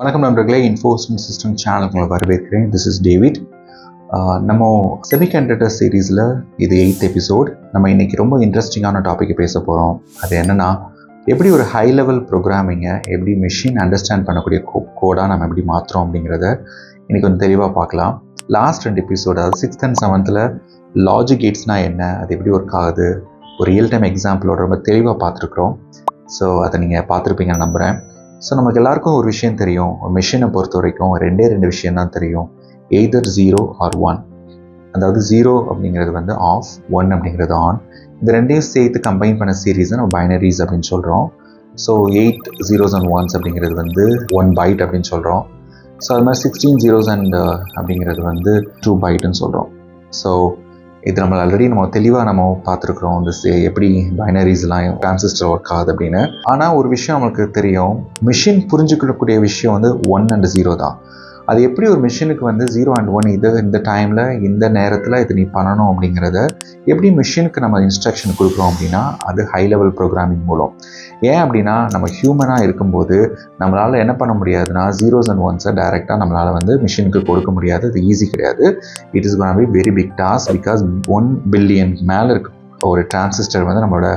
வணக்கம் நண்பர்களே enforcement system channel உங்களை வரவேற்கிறேன். திஸ் இஸ் டேவிட் நம்ம செமிகண்டக்டர் சீரீஸில் இது எயித் எபிசோட் நம்ம இன்னைக்கு ரொம்ப இன்ட்ரெஸ்டிங்கான டாப்பிக்கை பேச போகிறோம் அது என்னென்னா எப்படி ஒரு ஹை லெவல் ப்ரோக்ராமிங்கை எப்படி மிஷின் அண்டர்ஸ்டாண்ட் பண்ணக்கூடிய கோ கோடாக நம்ம எப்படி மாற்றுறோம் அப்படிங்கிறத இன்னைக்கு கொஞ்சம் தெளிவாக பார்க்கலாம். லாஸ்ட் ரெண்டு எபிசோட் அதாவது சிக்ஸ்த் அண்ட் செவன்த்தில் லாஜிக் கேட்ஸ்னால் என்ன அது எப்படி ஒர்க் ஆகுது ஒரு ரியல் டைம் எக்ஸாம்பிளோட ரொம்ப தெளிவாக பார்த்துருக்குறோம். ஸோ அதை நீங்கள் பார்த்துருப்பீங்கன்னு நம்புகிறேன் ஸோ நமக்கு எல்லாருக்கும் ஒரு விஷயம் தெரியும். ஒரு மிஷினை பொறுத்த வரைக்கும் ரெண்டே ரெண்டு விஷயம் தான் தெரியும். எய்தர் ஜீரோ ஆர் ஒன் அதாவது ஜீரோ அப்படிங்கிறது வந்து ஆஃப் ஒன் அப்படிங்கிறது ஆன் இந்த ரெண்டையும் சேர்த்து கம்பைன் பண்ண சீரீஸை நம்ம பைனரிஸ் அப்படின்னு சொல்கிறோம் so eight zeros and ones அப்படிங்கிறது வந்து ஒன் பைட் அப்படின்னு சொல்கிறோம் ஸோ அது மாதிரி சிக்ஸ்டீன் ஜீரோஸ் அண்ட் அப்படிங்கிறது வந்து டூ பைட்டுன்னு சொல்கிறோம் ஸோ இது நம்ம ஆல்ரெடி நம்ம தெளிவாக நம்ம பார்த்துருக்குறோம். இந்த எப்படி பைனரிஸ்லாம் டிரான்சிஸ்டர் ஒர்க் ஆகுது அப்படின்னு. ஆனால் ஒரு விஷயம் நம்மளுக்கு தெரியும். மிஷின் புரிஞ்சுக்கக்கூடிய விஷயம் வந்து ஒன் அண்ட் ஜீரோ தான். அது எப்படி ஒரு மிஷினுக்கு வந்து ஜீரோ அண்ட் ஒன் இது இந்த டைமில் இந்த நேரத்தில் இது நீ பண்ணணும் அப்படிங்கிறத எப்படி மிஷினுக்கு நம்ம இன்ஸ்ட்ரக்ஷன் கொடுக்குறோம் அப்படின்னா அது ஹை லெவல் ப்ரோக்ராமிங் மூலம். ஏன் அப்படின்னா நம்ம ஹியூமனாக இருக்கும்போது நம்மளால் என்ன பண்ண முடியாதுன்னா ஜீரோஸ் அண்ட் ஒன்ஸை டைரெக்டாக நம்மளால் வந்து மிஷினுக்கு கொடுக்க முடியாது. அது ஈஸி கிடையாது. It is gonna be very big task because one billion மேலே இருக்க ஒரு டிரான்சிஸ்டர் வந்து நம்மளோட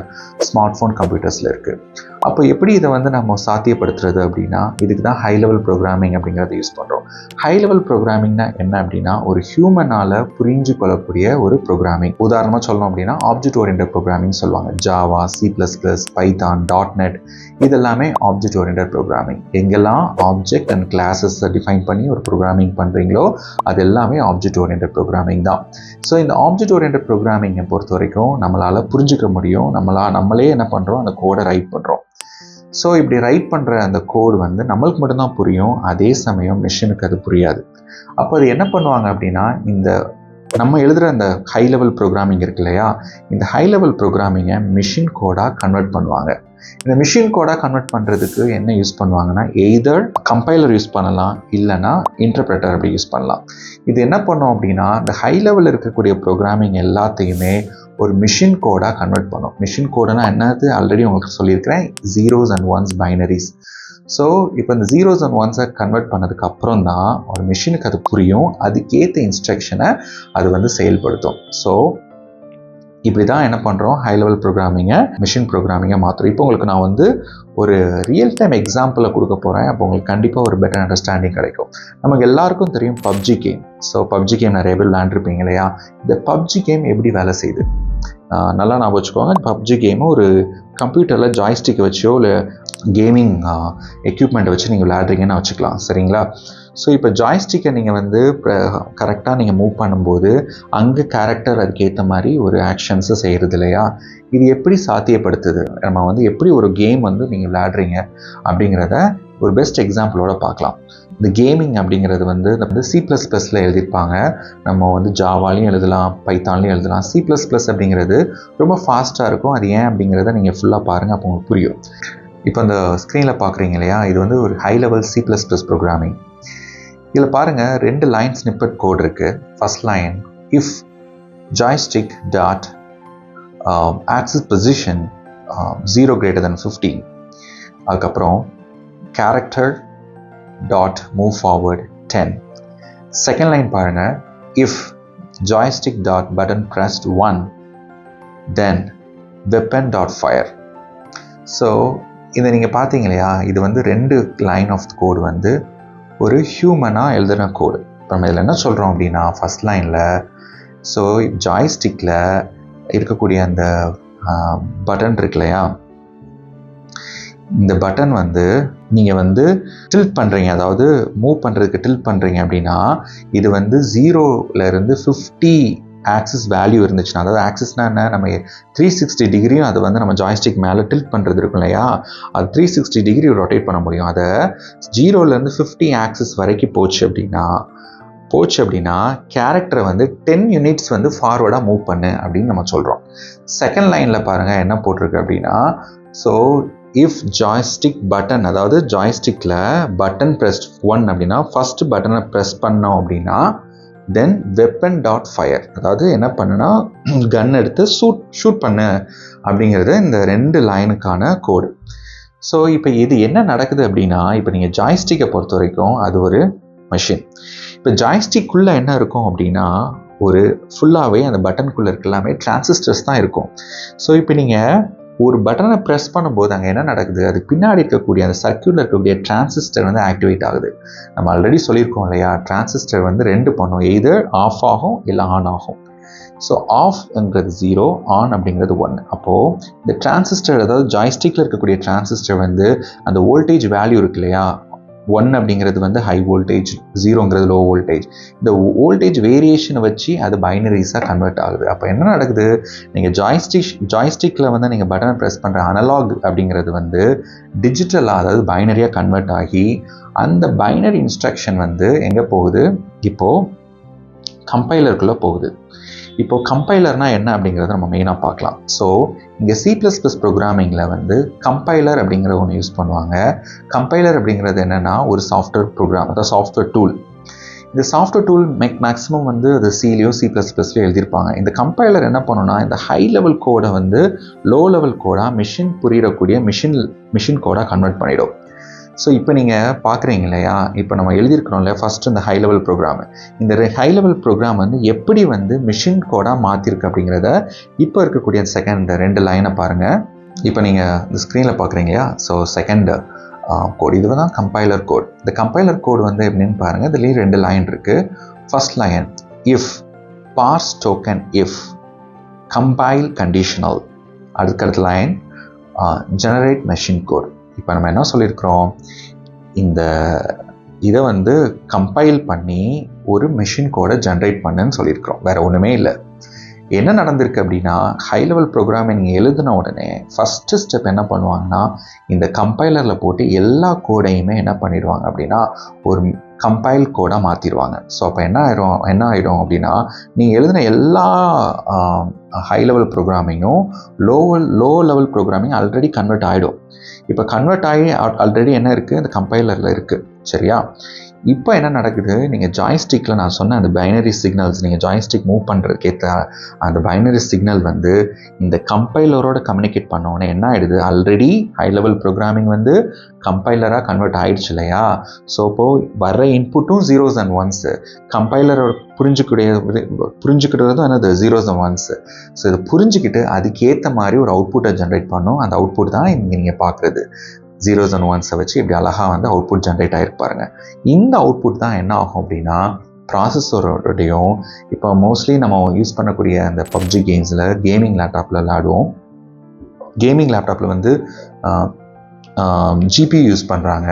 ஸ்மார்ட் ஃபோன் கம்ப்யூட்டர்ஸில் இருக்குது அப்போ எப்படி இதை வந்து நம்ம சாத்தியப்படுத்துறது அப்படின்னா இதுக்கு தான் ஹை லெவல் ப்ரோக்ராமிங் அப்படிங்கிறத யூஸ் பண்ணுறோம் ஹை லெவல் ப்ரோக்ராமிங்னா என்ன அப்படின்னா ஒரு ஹியூமனால் புரிஞ்சு கொள்ளக்கூடிய ஒரு ப்ரோக்ராமிங் உதாரணமாக சொல்லணும் அப்படின்னா ஆப்ஜெக்ட் ஓரியன்ட் ப்ரோக்ராமிங் சொல்லுவாங்க. Java C plus plus Python dot net இதெல்லாமே ஆப்ஜெக்ட் ஓரியன்ட் ப்ரோக்ராமிங் எங்கெல்லாம் ஆப்ஜெக்ட் அண்ட் கிளாஸஸை டிஃபைன் பண்ணி ஒரு ப்ரோக்ராமிங் பண்ணுறீங்களோ அது எல்லாமே ஆப்ஜெக்ட் ஓரியன்ட் ப்ரோக்ராமிங் தான். ஸோ இந்த ஆப்ஜெக்ட் ஓரியன்ட் ப்ரோக்ராமிங்கை பொறுத்த வரைக்கும் நம்ம நம்மளால் புரிஞ்சுக்க முடியும். நம்மளா நம்மளே என்ன பண்ணுறோம் அந்த கோடை ரைட் பண்ணுறோம் ஸோ இப்படி ரைட் பண்ணுற அந்த கோடு வந்து நம்மளுக்கு மட்டும்தான் புரியும். அதே சமயம் மிஷினுக்கு அது புரியாது. அப்போ அது என்ன பண்ணுவாங்க அப்படின்னா இந்த நம்ம எழுதுகிற அந்த ஹை லெவல் ப்ரோக்ராமிங் இருக்கு இல்லையா? இந்த ஹை லெவல் ப்ரோக்ராமிங்கை மிஷின் கோடாக கன்வெர்ட் பண்ணுவாங்க. இந்த மிஷின் கோடாக கன்வெர்ட் பண்ணுறதுக்கு என்ன யூஸ் பண்ணுவாங்கன்னா எய்தர் கம்பைலர் யூஸ் பண்ணலாம் இல்லைன்னா இன்டர்பிரட்டர் அப்படி யூஸ் பண்ணலாம். இது என்ன பண்ணோம் அப்படின்னா இந்த ஹை லெவலில் இருக்கக்கூடிய ப்ரோக்ராமிங் எல்லாத்தையுமே ஒரு மிஷின் கோடாக கன்வெர்ட் பண்ணும். மிஷின் கோடுனா என்னது? ஆல்ரெடி உங்களுக்கு சொல்லியிருக்கிறேன். Zeros and ones binaries so இப்போ இந்த ஜீரோஸ் அண்ட் ஒன்ஸை கன்வெர்ட் பண்ணதுக்கு அப்புறம் தான் ஒரு மிஷினுக்கு அது புரியும். அதுக்கேற்ற இன்ஸ்ட்ரக்ஷனை அது வந்து செயல்படுத்தும். ஸோ இப்படி தான் என்ன பண்ணுறோம் ஹை லெவல் ப்ரோக்ராமிங்கை மிஷின் ப்ரோக்ராமிங்கை மாற்றுறோம் இப்போ உங்களுக்கு நான் வந்து ஒரு ரியல் டைம் எக்ஸாம்பிளை கொடுக்க போகிறேன் அப்போ உங்களுக்கு கண்டிப்பாக ஒரு பெட்டர் அண்டர்ஸ்டாண்டிங் கிடைக்கும். நமக்கு எல்லாருக்கும் தெரியும் PUBG game so PUBG game நிறைய பேர் விளாண்டுருப்பீங்க இல்லையா? இந்த பப்ஜி கேம் எப்படி வேலை செய்யுது? நல்லா நான் வச்சுக்கோங்க. பப்ஜி கேமை ஒரு கம்ப்யூட்டரில் ஜாய்ஸ்டிக் வச்சோ இல்லை கேமிங் எக்யூப்மெண்ட்டை வச்சு நீங்கள் விளையாடுறீங்கன்னு வச்சுக்கலாம். சரிங்களா? ஸோ இப்போ ஜாய்ஸ்டிக்கை நீங்கள் வந்து கரெக்டாக நீங்கள் மூவ் பண்ணும்போது அங்கே கேரக்டர் அதுக்கேற்ற மாதிரி ஒரு ஆக்ஷன்ஸை செய்கிறது இல்லையா? இது எப்படி சாத்தியப்படுத்துது? நம்ம வந்து எப்படி ஒரு கேம் வந்து நீங்கள் விளையாடுறீங்க? அப்படிங்கிறத ஒரு பெஸ்ட் எக்ஸாம்பிளோட பார்க்கலாம். இந்த கேமிங் அப்படிங்கிறது வந்து இந்த வந்து சி ப்ளஸ் ப்ளஸில் எழுதியிருப்பாங்க. நம்ம வந்து ஜாவாலையும் எழுதலாம் பைத்தான்லையும் எழுதலாம். சி ப்ளஸ் ப்ளஸ் அப்படிங்கிறது ரொம்ப ஃபாஸ்ட்டாக இருக்கும். அது ஏன் அப்படிங்கிறத நீங்கள் ஃபுல்லாக பாருங்கள் அப்போ உங்களுக்கு புரியும். இப்போ அந்த ஸ்க்ரீனில் பார்க்குறீங்க இல்லையா இது வந்து ஒரு high level C plus plus programming இதில் பாருங்கள் ரெண்டு லைன் ஸ்னிப்பட் கோட் இருக்குது first line if joystick dot axis position zero greater then fifteen அதுக்கப்புறம் character dot move forward ten second line பாருங்கள் if joystick dot button pressed one then weapon dot fire so இதை நீங்கள் பார்த்தீங்க இல்லையா இது வந்து ரெண்டு லைன் ஆஃப் கோடு வந்து ஒரு ஹியூமனாக எழுதுன கோடு இப்போ நம்ம இதில் என்ன சொல்கிறோம் அப்படின்னா ஃபஸ்ட் லைனில் ஸோ ஜாய்ஸ்டிக்கில் இருக்கக்கூடிய அந்த பட்டன் இருக்கு இல்லையா இந்த பட்டன் வந்து நீங்கள் வந்து டில்ட் பண்ணுறீங்க அதாவது மூவ் பண்ணுறதுக்கு டில்ட் பண்ணுறீங்க அப்படின்னா இது வந்து ஜீரோலேருந்து ஃபிஃப்டி ஆக்சிஸ் வேல்யூ இருந்துச்சுன்னா அதாவது ஆக்சிஸ்னா என்ன? நம்ம த்ரீ சிக்ஸ்டி டிகிரியும் அதை வந்து நம்ம ஜாய்ஸ்டிக் மேலே டில்ட் பண்ணுறது இருக்கும் இல்லையா? அது த்ரீ சிக்ஸ்டி டிகிரி ரொட்டேட் பண்ண முடியும். அதை ஜீரோலேருந்து ஃபிஃப்டி ஆக்சிஸ் வரைக்கும் போச்சு அப்படின்னா போச்சு அப்படின்னா கேரக்டரை வந்து டென் யூனிட்ஸ் வந்து ஃபார்வர்டாக மூவ் பண்ணு அப்படின்னு நம்ம சொல்கிறோம் செகண்ட் லைனில் பாருங்கள் என்ன போட்டிருக்கு அப்படின்னா ஸோ இஃப் ஜாய்ஸ்டிக் பட்டன் அதாவது ஜாய்ஸ்டிக்கில் பட்டன் ப்ரெஸ் ஒன் அப்படின்னா ஃபஸ்ட்டு பட்டனை ப்ரெஸ் பண்ணோம் அப்படின்னா தென் வெப்பன் டாட் ஃபயர் அதாவது என்ன பண்ணுனா கன் எடுத்து ஷூட் ஷூட் பண்ணு அப்படிங்கிறது இந்த ரெண்டு லைனுக்கான கோடு ஸோ இப்போ இது என்ன நடக்குது அப்படின்னா இப்போ நீங்கள் ஜாய்ஸ்டிக்கை பொறுத்த வரைக்கும் அது ஒரு மெஷின் இப்போ ஜாய்ஸ்டிக்குள்ளே என்ன இருக்கும் அப்படின்னா ஒரு ஃபுல்லாகவே அந்த பட்டனுக்குள்ளே இருக்க எல்லாமே டிரான்சிஸ்டர்ஸ் தான் இருக்கும். ஸோ இப்போ நீங்கள் ஒரு பட்டனை ப்ரெஸ் பண்ணும்போது அங்கே என்ன நடக்குது? அதுக்கு பின்னாடி இருக்கக்கூடிய அந்த சர்க்கியூட்டில் இருக்கக்கூடிய டிரான்சிஸ்டர் வந்து ஆக்டிவேட் ஆகுது. நம்ம ஆல்ரெடி சொல்லியிருக்கோம் இல்லையா? டிரான்சிஸ்டர் வந்து ரெண்டு பண்ணும். எய்தர் ஆஃப் ஆகும் இல்லை ஆன் ஆகும். ஸோ ஆஃப்ங்கிறது ஜீரோ ஆன் அப்படிங்கிறது ஒன்று அப்போது இந்த டிரான்சிஸ்டர் அதாவது ஜாய்ஸ்டிக்கில் இருக்கக்கூடிய டிரான்சிஸ்டர் வந்து அந்த வோல்டேஜ் வேல்யூ இருக்கு இல்லையா? ஒன் அப்படிங்கிறது வந்து ஹை வோல்டேஜ் ஜீரோங்கிறது லோ வோல்டேஜ் இந்த வோல்டேஜ் வேரியேஷனை வச்சு அது பைனரிஸாக கன்வெர்ட் ஆகுது. அப்போ என்ன நடக்குது? நீங்கள் ஜாய்ஸ்டிக் ஜாய்ஸ்டிக்கில் வந்து நீங்கள் பட்டனை ப்ரெஸ் பண்ணுற அனலாக் அப்படிங்கிறது வந்து டிஜிட்டலாக அதாவது பைனரியாக கன்வெர்ட் ஆகி அந்த பைனரி இன்ஸ்ட்ரக்ஷன் வந்து எங்கே போகுது? இப்போது கம்பைலருக்குள்ளே போகுது. இப்போது கம்பைலர்னா என்ன அப்படிங்கிறத நம்ம மெயினாக பார்க்கலாம். ஸோ இங்கே சி ப்ளஸ் ப்ளஸ் ப்ரோக்ராமிங்கில் வந்து கம்பைலர் அப்படிங்கிற ஒன்று யூஸ் பண்ணுவாங்க. கம்பைலர் அப்படிங்கிறது என்னென்னா ஒரு சாஃப்ட்வேர் ப்ரோக்ராம் அதாவது சாஃப்ட்வேர் டூல் இந்த சாஃப்ட்வேர் டூல் மேக் மேக்ஸிமம் வந்து அது சிலியோ சி ப்ளஸ் ப்ளஸ்லையோ எழுதியிருப்பாங்க. இந்த கம்பைலர் என்ன பண்ணுன்னா இந்த ஹை லெவல் கோடை வந்து லோ லெவல் கோடாக மிஷின் புரியக்கூடிய மிஷின் மிஷின் கோடாக கன்வெர்ட் பண்ணிவிடும் ஸோ இப்போ நீங்கள் பார்க்குறீங்க இல்லையா? இப்போ நம்ம எழுதியிருக்கிறோம்ல இல்லையா? ஃபஸ்ட் இந்த ஹை லெவல் ப்ரோக்ராமு இந்த ஹை லெவல் ப்ரோக்ராம் வந்து எப்படி வந்து மிஷின் கோடாக மாற்றிருக்கு அப்படிங்கிறத இப்போ இருக்கக்கூடிய செகண்ட் ரெண்டு லைனை பாருங்கள் இப்போ நீங்கள் இந்த ஸ்க்ரீனில் பார்க்குறீங்க இல்லையா? ஸோ செகண்ட் கோட் இது தான் கம்பைலர் கோட் இந்த கம்பைலர் கோட் வந்து எப்படின்னு பாருங்கள் இதுலேயும் ரெண்டு லைன் இருக்குது first line if parse token if compile conditional அடுத்தடுத்த லைன் ஜெனரேட் மெஷின் கோட் இப்போ நம்ம என்ன சொல்லியிருக்கிறோம் இந்த இதை வந்து கம்பைல் பண்ணி ஒரு மிஷின் கோடை ஜென்ரேட் பண்ணுன்னு சொல்லியிருக்கிறோம் வேறு ஒன்றுமே இல்லை. என்ன நடந்திருக்கு அப்படின்னா ஹை லெவல் ப்ரோக்ராமை நீங்கள் எழுதின உடனே ஃபஸ்ட்டு ஸ்டெப் என்ன பண்ணுவாங்கன்னா இந்த கம்பைலரில் போட்டு எல்லா கோடையுமே என்ன பண்ணிடுவாங்க அப்படின்னா ஒரு கம்பைல் கோடாக மாற்றிடுவாங்க ஸோ அப்போ என்ன ஆயிரும் என்ன ஆகிடும் அப்படின்னா நீங்கள் எழுதின எல்லா ஹை லெவல் ப்ரோக்ராமிங்கும் லோவல் low level programming already convert ஆகிடும் இப்போ கன்வெர்ட் ஆகி ஆல்ரெடி என்ன இருக்குது அந்த கம்பைலரில் இருக்குது சரியா? இப்போ என்ன நடக்குது? நீங்கள் ஜாய்ஸ்டிக்கில் நான் சொன்ன அந்த பைனரி சிக்னல்ஸ் நீங்கள் ஜாய்ஸ்டிக் மூவ் பண்ணுறதுக்கேற்ற அந்த பைனரி சிக்னல் வந்து இந்த கம்பைலரோட கம்யூனிகேட் பண்ணோன்னே என்ன ஆகிடுது ஆல்ரெடி ஹை லெவல் ப்ரோக்ராமிங் வந்து கம்பைலராக கன்வெர்ட் ஆகிடுச்சு இல்லையா? ஸோ இப்போது வர்ற இன்புட்டும் ஜீரோஸ் அண்ட் ஒன்ஸு கம்பைலரோட புரிஞ்சுக்கூடிய புரிஞ்சுக்கிட்டதும் என்னது? ஜீரோஸ் அண்ட் ஒன்ஸு ஸோ இதை புரிஞ்சுக்கிட்டு அதுக்கேற்ற மாதிரி ஒரு அவுட்புட்டை ஜென்ரேட் பண்ணும். அந்த அவுட்புட் தான் இங்கே நீங்கள் பார்க்குறது. ஜீரோஸ் அண்ட் ஒன்ஸை வச்சு இப்படி அழகாக வந்து அவுட்புட் ஜென்ரேட் ஆகிருப்பாருங்க இந்த அவுட்புட் தான் என்ன ஆகும் அப்படின்னா ப்ராசஸரோடையும் இப்போ மோஸ்ட்லி நம்ம யூஸ் பண்ணக்கூடிய அந்த பப்ஜி கேம்ஸில் கேமிங் லேப்டாப்பில் விளாடுவோம் கேமிங் லேப்டாப்பில் வந்து ஜிபியூ யூஸ் பண்ணுறாங்க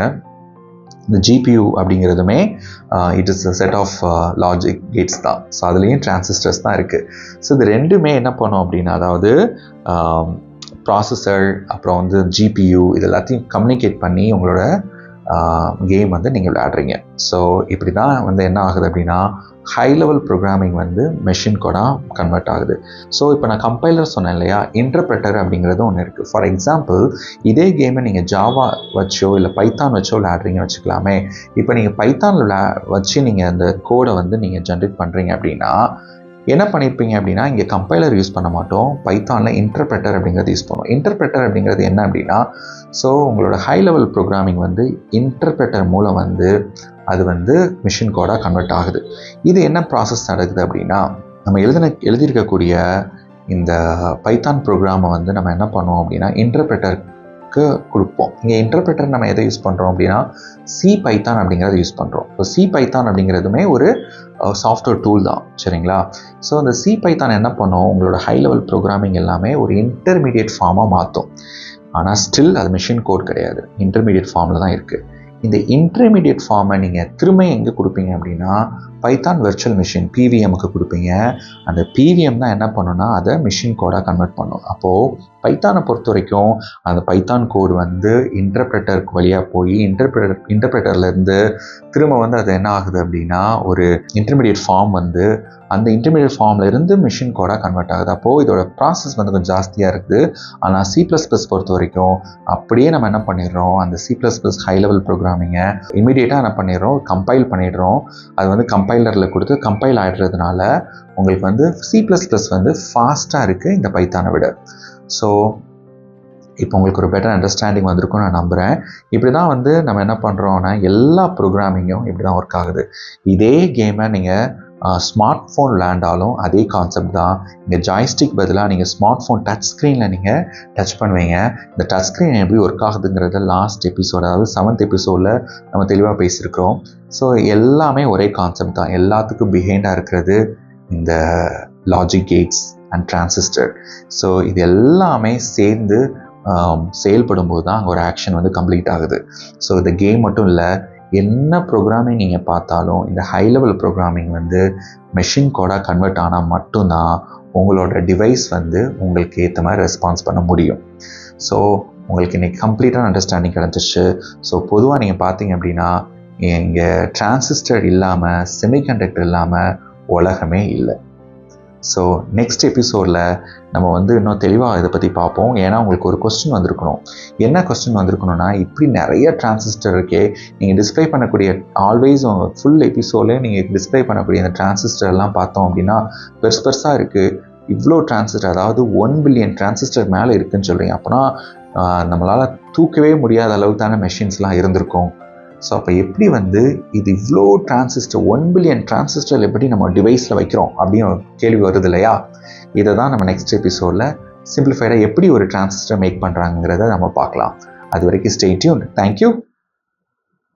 இந்த GPU அப்படிங்கிறதுமே it is set of logic gates தான். ஸோ அதுலேயும் டிரான்சிஸ்டர்ஸ் தான் இருக்குது ஸோ இது ரெண்டுமே என்ன பண்ணோம் அப்படின்னா அதாவது ப்ராசஸர் அப்புறம் வந்து ஜிபியூ இது எல்லாத்தையும் கம்யூனிகேட் பண்ணி உங்களோட கேம் வந்து நீங்கள் விளையாடுறீங்க. ஸோ இப்படி தான் வந்து என்ன ஆகுது அப்படின்னா ஹை லெவல் ப்ரோக்ராமிங் வந்து மெஷின் கோடாக கன்வெர்ட் ஆகுது. ஸோ இப்போ நான் கம்பைலர் சொன்னேன் இல்லையா இன்டர்பிரட்டர் அப்படிங்கிறது ஒன்று இருக்குது ஃபார் எக்ஸாம்பிள் இதே கேமை நீங்கள் ஜாவா வச்சோ இல்லை பைத்தான் வச்சோ விளையாடுறீங்கன்னு வச்சுக்கலாமே. இப்போ நீங்கள் பைத்தான் விளா வச்சு நீங்கள் அந்த கோடை வந்து நீங்கள் ஜென்ரேட் பண்ணுறீங்க அப்படின்னா என்ன பண்ணியிருப்பீங்க அப்படின்னா இங்கே கம்பைலர் யூஸ் பண்ண மாட்டோம். பைத்தானில் இன்டர்பிரட்டர் அப்படிங்கிறது யூஸ் பண்ணுவோம். இன்டர்பிரட்டர் அப்படிங்கிறது என்ன அப்படின்னா ஸோ உங்களோட ஹை லெவல் ப்ரோக்ராமிங் வந்து இன்டர்பிரட்டர் மூலம் வந்து அது வந்து மிஷின் கோடாக கன்வெர்ட் ஆகுது. இது என்ன ப்ராசஸ் நடக்குது அப்படின்னா நம்ம எழுதின எழுதியிருக்கக்கூடிய இந்த பைத்தான் ப்ரோக்ராமை வந்து நம்ம என்ன பண்ணுவோம் அப்படின்னா நமக்கு கொடுப்போம். இங்கே இன்டர்பிரட்டர் நம்ம எதை யூஸ் பண்ணுறோம் அப்படின்னா சி பைத்தான் அப்படிங்கிறத யூஸ் பண்ணுறோம் இப்போ சி பைத்தான் அப்படிங்கிறதுமே ஒரு சாஃப்ட்வேர் டூல் தான். சரிங்களா? ஸோ அந்த சி பைத்தான் என்ன பண்ணும்? உங்களோட ஹை லெவல் ப்ரோக்ராமிங் எல்லாமே ஒரு இன்டர்மீடியட் ஃபார்மாக மாற்றும் ஆனால் ஸ்டில் அது மிஷின் கோட் கிடையாது. இன்டர்மீடியட் ஃபார்மில் தான் இருக்குது இந்த இன்டர்மீடியட் ஃபார்மை நீங்கள் திரும்ப எங்கே கொடுப்பீங்க அப்படின்னா பைத்தான் வெர்ச்சுவல் மிஷின் பிவிஎம்க்கு கொடுப்பீங்க. அந்த பிவிஎம் தான் என்ன பண்ணுன்னா அதை மிஷின் கோடாக கன்வெர்ட் பண்ணும். அப்போது பைத்தானை பொறுத்த வரைக்கும் அந்த பைத்தான் கோடு வந்து இன்டர்பிரட்டருக்கு வழியாக போய் இன்டர்பிரட்டர் இன்டர்பிரட்டர்லேருந்து திரும்ப வந்து அது என்ன ஆகுது அப்படின்னா ஒரு இன்டர்மீடியட் ஃபார்ம் வந்து அந்த இன்டர்மீடியட் ஃபார்ம்லேருந்து மிஷின் கோடாக கன்வெர்ட் ஆகுது. அப்போது இதோட ப்ராசஸ் வந்து கொஞ்சம் ஜாஸ்தியாக இருக்குது. ஆனால் சி ப்ளஸ் ப்ளஸ் பொறுத்த வரைக்கும் அப்படியே நம்ம என்ன பண்ணிடுறோம் அந்த C plus plus high level ப்ரோக்ராமிங்கை இமீடியட்டாக என்ன பண்ணிடுறோம் கம்பைல் பண்ணிடுறோம். அது வந்து கம்பைலரில் கொடுத்து கம்பைல் ஆகிடுறதுனால உங்களுக்கு வந்து சி ப்ளஸ் ப்ளஸ் வந்து ஃபாஸ்ட்டாக இருக்குது இந்த பைத்தானை விட. ஸோ இப்போ உங்களுக்கு ஒரு பெட்டர் அண்டர்ஸ்டாண்டிங் வந்திருக்கும்னு நான் நம்புகிறேன் இப்படி தான் வந்து நம்ம என்ன பண்ணுறோன்னா எல்லா ப்ரோக்ராமிங்கும் இப்படி தான் ஒர்க் ஆகுது. இதே கேமை நீங்கள் ஸ்மார்ட் ஃபோன் லேண்டாலும் அதே கான்செப்ட் தான். இந்த ஜாய்ஸ்டிக் பதிலாக நீங்கள் ஸ்மார்ட் ஃபோன் டச் ஸ்க்ரீனில் நீங்கள் டச் பண்ணுவீங்க. இந்த டச் ஸ்க்ரீன் எப்படி ஒர்க் ஆகுதுங்கிறத லாஸ்ட் எபிசோட் அதாவது செவன்த் எபிசோடில் நம்ம தெளிவாக பேசியிருக்கிறோம். ஸோ எல்லாமே ஒரே கான்செப்ட் தான். எல்லாத்துக்கும் பிஹைண்டாக இருக்கிறது இந்த logic gates and transistor so இது எல்லாமே சேர்ந்து செயல்படும் போது தான் அங்கே ஒரு ஆக்ஷன் வந்து கம்ப்ளீட் ஆகுது. ஸோ இந்த கேம் மட்டும் இல்லை என்ன ப்ரோக்ராமிங் நீங்கள் பார்த்தாலும் இந்த ஹை லெவல் ப்ரோக்ராமிங் வந்து மெஷின் கோடாக கன்வெர்ட் ஆனால் மட்டும்தான் உங்களோட டிவைஸ் வந்து உங்களுக்கு ஏற்ற மாதிரி ரெஸ்பான்ஸ் பண்ண முடியும். ஸோ உங்களுக்கு இன்றைக்கி கம்ப்ளீட்டான அண்டர்ஸ்டாண்டிங் கிடச்சிருச்சு. ஸோ பொதுவாக நீங்கள் பார்த்தீங்க அப்படின்னா இங்கே டிரான்சிஸ்டர் இல்லாமல் செமிகண்டக்டர் இல்லாமல் உலகமே இல்லை. ஸோ நெக்ஸ்ட் எபிசோடில் நம்ம வந்து இன்னும் தெளிவாக இதை பற்றி பார்ப்போம். ஏன்னா உங்களுக்கு ஒரு கொஸ்டின் வந்திருக்கணும். என்ன கொஸ்டின் வந்திருக்கணும்னா இப்படி நிறைய டிரான்சிஸ்டர் இருக்கே நீங்கள் டிஸ்ப்ளே பண்ணக்கூடிய ஆல்வேஸ் ஃபுல் எபிசோட்லேயே நீங்கள் டிஸ்ப்ளே பண்ணக்கூடிய அந்த டிரான்சிஸ்டர்லாம் பார்த்தோம் அப்படின்னா பெருசு பெருசாக இருக்குது இவ்வளோ டிரான்சிஸ்டர் அதாவது ஒன் பில்லியன் டிரான்சிஸ்டர் மேலே இருக்குன்னு சொல்கிறீங்க அப்போனா நம்மளால் தூக்கவே முடியாத அளவுக்கான தானே மெஷின்ஸ்லாம் இருந்திருக்கும். ஸோ அப்போ எப்படி வந்து இது இவ்வளோ டிரான்சிஸ்டர் ஒன் பில்லியன் டிரான்சிஸ்டர் எப்படி நம்ம டிவைஸில் வைக்கிறோம் அப்படின்னு கேள்வி வருது இல்லையா? இதை தான் நம்ம நெக்ஸ்ட் எபிசோடில் சிம்பிளிஃபைடாக எப்படி ஒரு டிரான்சிஸ்டர் மேக் பண்ணுறாங்கிறத நம்ம பார்க்கலாம். அது வரைக்கும் ஸ்டே டியூன் தேங்க்யூ